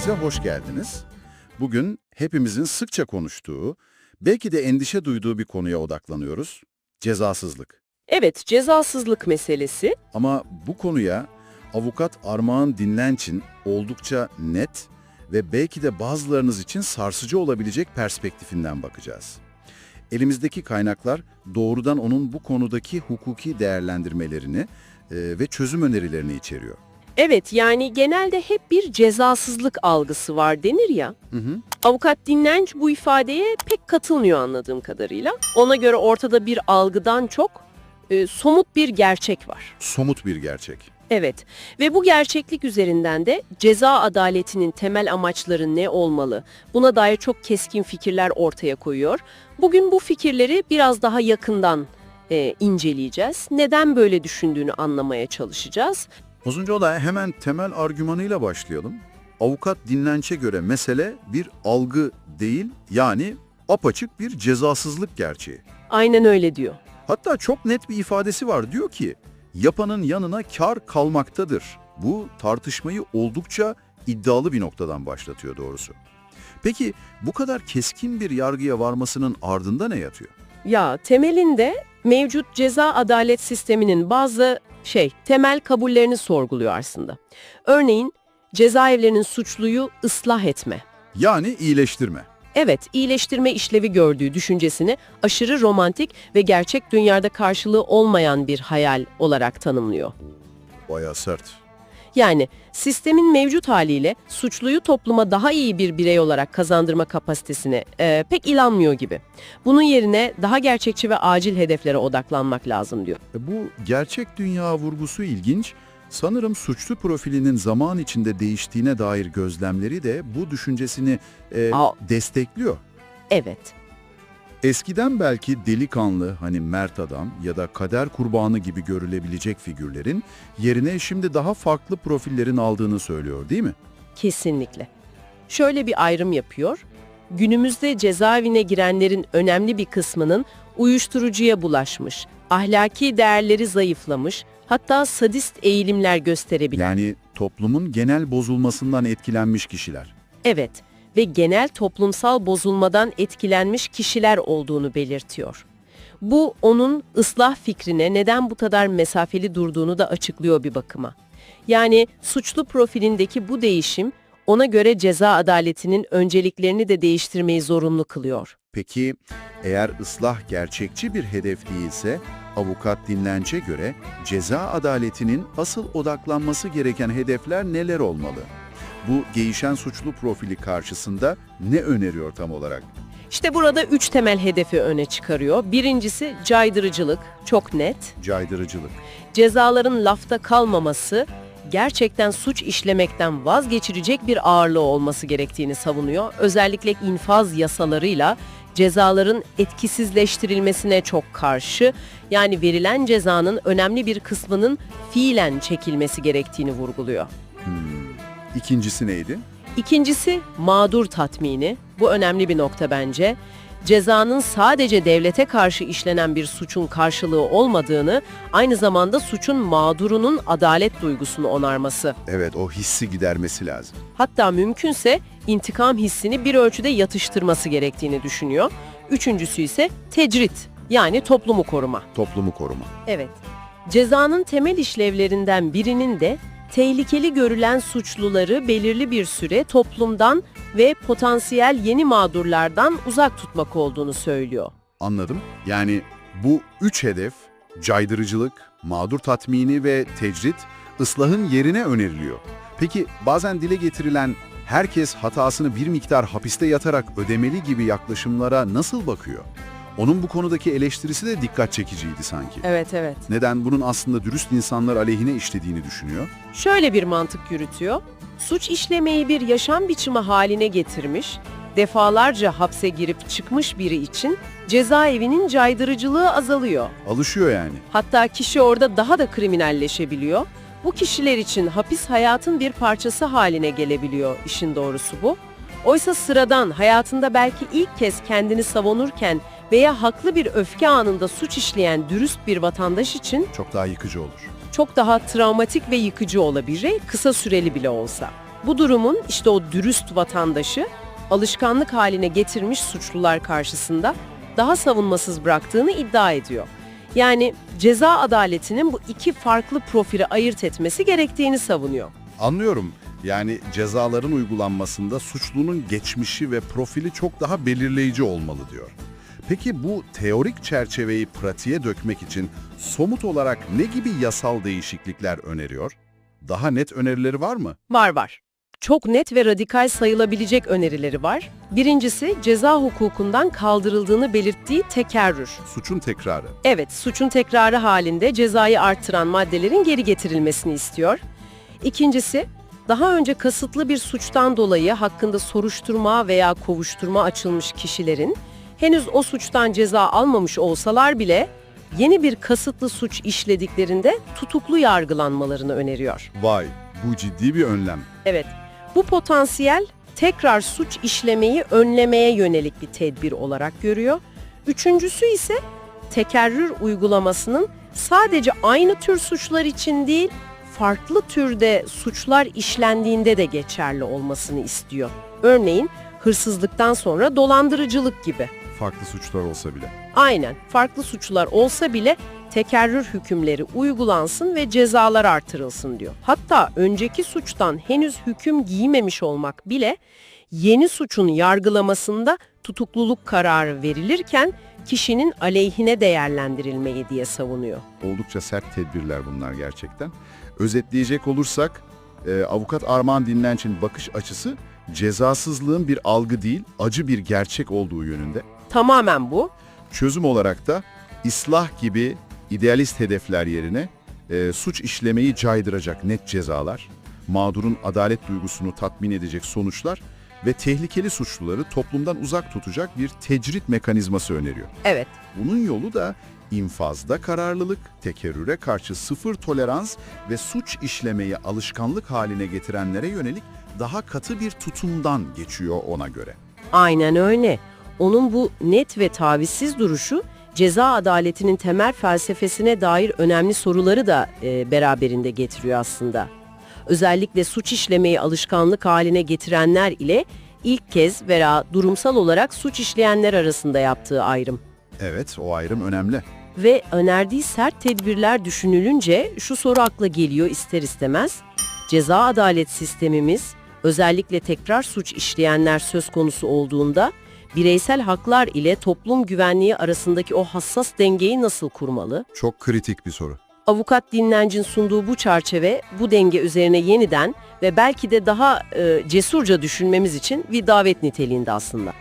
Sohbetimize hoş geldiniz. Bugün hepimizin sıkça konuştuğu, belki de endişe duyduğu bir konuya odaklanıyoruz. Cezasızlık. Evet, cezasızlık meselesi. Ama bu konuya avukat Armağan Dinlenç'in oldukça net ve belki de bazılarınız için sarsıcı olabilecek perspektifinden bakacağız. Elimizdeki kaynaklar doğrudan onun bu konudaki hukuki değerlendirmelerini e, ve çözüm önerilerini içeriyor. Evet, yani genelde hep bir cezasızlık algısı var denir ya. Hı hı. Avukat Dinlenç bu ifadeye pek katılmıyor anladığım kadarıyla. Ona göre ortada bir algıdan çok e, somut bir gerçek var. Somut bir gerçek. Evet ve bu gerçeklik üzerinden de ceza adaletinin temel amaçları ne olmalı? Buna dair çok keskin fikirler ortaya koyuyor. Bugün bu fikirleri biraz daha yakından e, inceleyeceğiz. Neden böyle düşündüğünü anlamaya çalışacağız. Uzunca olay hemen temel argümanıyla başlayalım. Avukat dinlençe göre mesele bir algı değil, yani apaçık bir cezasızlık gerçeği. Aynen öyle diyor. Hatta çok net bir ifadesi var. Diyor ki, yapanın yanına kar kalmaktadır. Bu tartışmayı oldukça iddialı bir noktadan başlatıyor doğrusu. Peki bu kadar keskin bir yargıya varmasının ardında ne yatıyor? Ya temelinde mevcut ceza adalet sisteminin bazı şey temel kabullerini sorguluyor aslında. Örneğin cezaevlerinin suçluyu ıslah etme. Yani iyileştirme. Evet, iyileştirme işlevi gördüğü düşüncesini aşırı romantik ve gerçek dünyada karşılığı olmayan bir hayal olarak tanımlıyor. Bayağı sert. Yani sistemin mevcut haliyle suçluyu topluma daha iyi bir birey olarak kazandırma kapasitesine e, pek ilanmıyor gibi. Bunun yerine daha gerçekçi ve acil hedeflere odaklanmak lazım diyor. E Bu gerçek dünya vurgusu ilginç. Sanırım suçlu profilinin zaman içinde değiştiğine dair gözlemleri de bu düşüncesini e, Aa. destekliyor. Evet, Eskiden belki delikanlı, hani mert adam ya da kader kurbanı gibi görülebilecek figürlerin yerine şimdi daha farklı profillerin aldığını söylüyor değil mi? kesinlikle. Şöyle bir ayrım yapıyor. Günümüzde cezaevine girenlerin önemli bir kısmının uyuşturucuya bulaşmış, ahlaki değerleri zayıflamış, hatta sadist eğilimler gösterebilen. Yani toplumun genel bozulmasından etkilenmiş kişiler. Evet ve genel toplumsal bozulmadan etkilenmiş kişiler olduğunu belirtiyor. Bu onun ıslah fikrine neden bu kadar mesafeli durduğunu da açıklıyor bir bakıma. Yani suçlu profilindeki bu değişim ona göre ceza adaletinin önceliklerini de değiştirmeyi zorunlu kılıyor. Peki eğer ıslah gerçekçi bir hedef değilse, avukat dinlence göre ceza adaletinin asıl odaklanması gereken hedefler neler olmalı? Bu değişen suçlu profili karşısında ne öneriyor tam olarak? İşte burada üç temel hedefi öne çıkarıyor. Birincisi caydırıcılık, çok net. Caydırıcılık. cezaların lafta kalmaması, gerçekten suç işlemekten vazgeçirecek bir ağırlığı olması gerektiğini savunuyor. Özellikle infaz yasalarıyla cezaların etkisizleştirilmesine çok karşı, yani verilen cezanın önemli bir kısmının fiilen çekilmesi gerektiğini vurguluyor. İkincisi neydi? İkincisi mağdur tatmini. Bu önemli bir nokta bence. Cezanın sadece devlete karşı işlenen bir suçun karşılığı olmadığını, aynı zamanda suçun mağdurunun adalet duygusunu onarması. Evet, o hissi gidermesi lazım. Hatta mümkünse intikam hissini bir ölçüde yatıştırması gerektiğini düşünüyor. Üçüncüsü ise tecrit, yani toplumu koruma. Toplumu koruma. Evet. Cezanın temel işlevlerinden birinin de tehlikeli görülen suçluları belirli bir süre toplumdan ve potansiyel yeni mağdurlardan uzak tutmak olduğunu söylüyor. Anladım. Yani bu üç hedef, caydırıcılık, mağdur tatmini ve tecrit, ıslahın yerine öneriliyor. Peki bazen dile getirilen herkes hatasını bir miktar hapiste yatarak ödemeli gibi yaklaşımlara nasıl bakıyor? Onun bu konudaki eleştirisi de dikkat çekiciydi sanki. Evet evet. Neden bunun aslında dürüst insanlar aleyhine işlediğini düşünüyor? Şöyle bir mantık yürütüyor. Suç işlemeyi bir yaşam biçimi haline getirmiş, defalarca hapse girip çıkmış biri için cezaevinin caydırıcılığı azalıyor. Alışıyor yani. Hatta kişi orada daha da kriminalleşebiliyor. Bu kişiler için hapis hayatın bir parçası haline gelebiliyor işin doğrusu bu. Oysa sıradan hayatında belki ilk kez kendini savunurken veya haklı bir öfke anında suç işleyen dürüst bir vatandaş için Çok daha yıkıcı olur. çok daha travmatik ve yıkıcı olabilir, kısa süreli bile olsa. Bu durumun işte o dürüst vatandaşı alışkanlık haline getirmiş suçlular karşısında daha savunmasız bıraktığını iddia ediyor. Yani ceza adaletinin bu iki farklı profili ayırt etmesi gerektiğini savunuyor. Anlıyorum. Yani cezaların uygulanmasında suçlunun geçmişi ve profili çok daha belirleyici olmalı diyor. Peki bu teorik çerçeveyi pratiğe dökmek için somut olarak ne gibi yasal değişiklikler öneriyor? Daha net önerileri var mı? Var var. Çok net ve radikal sayılabilecek önerileri var. Birincisi ceza hukukundan kaldırıldığını belirttiği tekerrür. Suçun tekrarı. Evet, suçun tekrarı halinde cezayı arttıran maddelerin geri getirilmesini istiyor. İkincisi, daha önce kasıtlı bir suçtan dolayı hakkında soruşturma veya kovuşturma açılmış kişilerin henüz o suçtan ceza almamış olsalar bile yeni bir kasıtlı suç işlediklerinde tutuklu yargılanmalarını öneriyor. Vay, bu ciddi bir önlem. Evet, bu potansiyel tekrar suç işlemeyi önlemeye yönelik bir tedbir olarak görüyor. Üçüncüsü ise tekerrür uygulamasının sadece aynı tür suçlar için değil, farklı türde suçlar işlendiğinde de geçerli olmasını istiyor. Örneğin hırsızlıktan sonra dolandırıcılık gibi. Farklı suçlar olsa bile. Aynen, farklı suçlar olsa bile tekerrür hükümleri uygulansın ve cezalar artırılsın diyor. Hatta önceki suçtan henüz hüküm giymemiş olmak bile yeni suçun yargılamasında tutukluluk kararı verilirken kişinin aleyhine değerlendirilmeyi diye savunuyor. Oldukça sert tedbirler bunlar gerçekten. Özetleyecek olursak, e, avukat Armağan Dinlenç'in bakış açısı cezasızlığın bir algı değil, acı bir gerçek olduğu yönünde. Tamamen bu. Çözüm olarak da islah gibi idealist hedefler yerine e, suç işlemeyi caydıracak net cezalar, mağdurun adalet duygusunu tatmin edecek sonuçlar ve tehlikeli suçluları toplumdan uzak tutacak bir tecrit mekanizması öneriyor. Evet. Bunun yolu da infazda kararlılık, tekerrüre karşı sıfır tolerans ve suç işlemeyi alışkanlık haline getirenlere yönelik daha katı bir tutumdan geçiyor ona göre. Aynen öyle. Onun bu net ve tavizsiz duruşu ceza adaletinin temel felsefesine dair önemli soruları da e, beraberinde getiriyor aslında. Özellikle suç işlemeyi alışkanlık haline getirenler ile ilk kez veya durumsal olarak suç işleyenler arasında yaptığı ayrım. Evet, o ayrım önemli. Ve önerdiği sert tedbirler düşünülünce şu soru akla geliyor ister istemez. Ceza adalet sistemimiz özellikle tekrar suç işleyenler söz konusu olduğunda bireysel haklar ile toplum güvenliği arasındaki o hassas dengeyi nasıl kurmalı? Çok kritik bir soru. Avukat Dinlenc'in sunduğu bu çerçeve bu denge üzerine yeniden ve belki de daha e, cesurca düşünmemiz için bir davet niteliğinde aslında.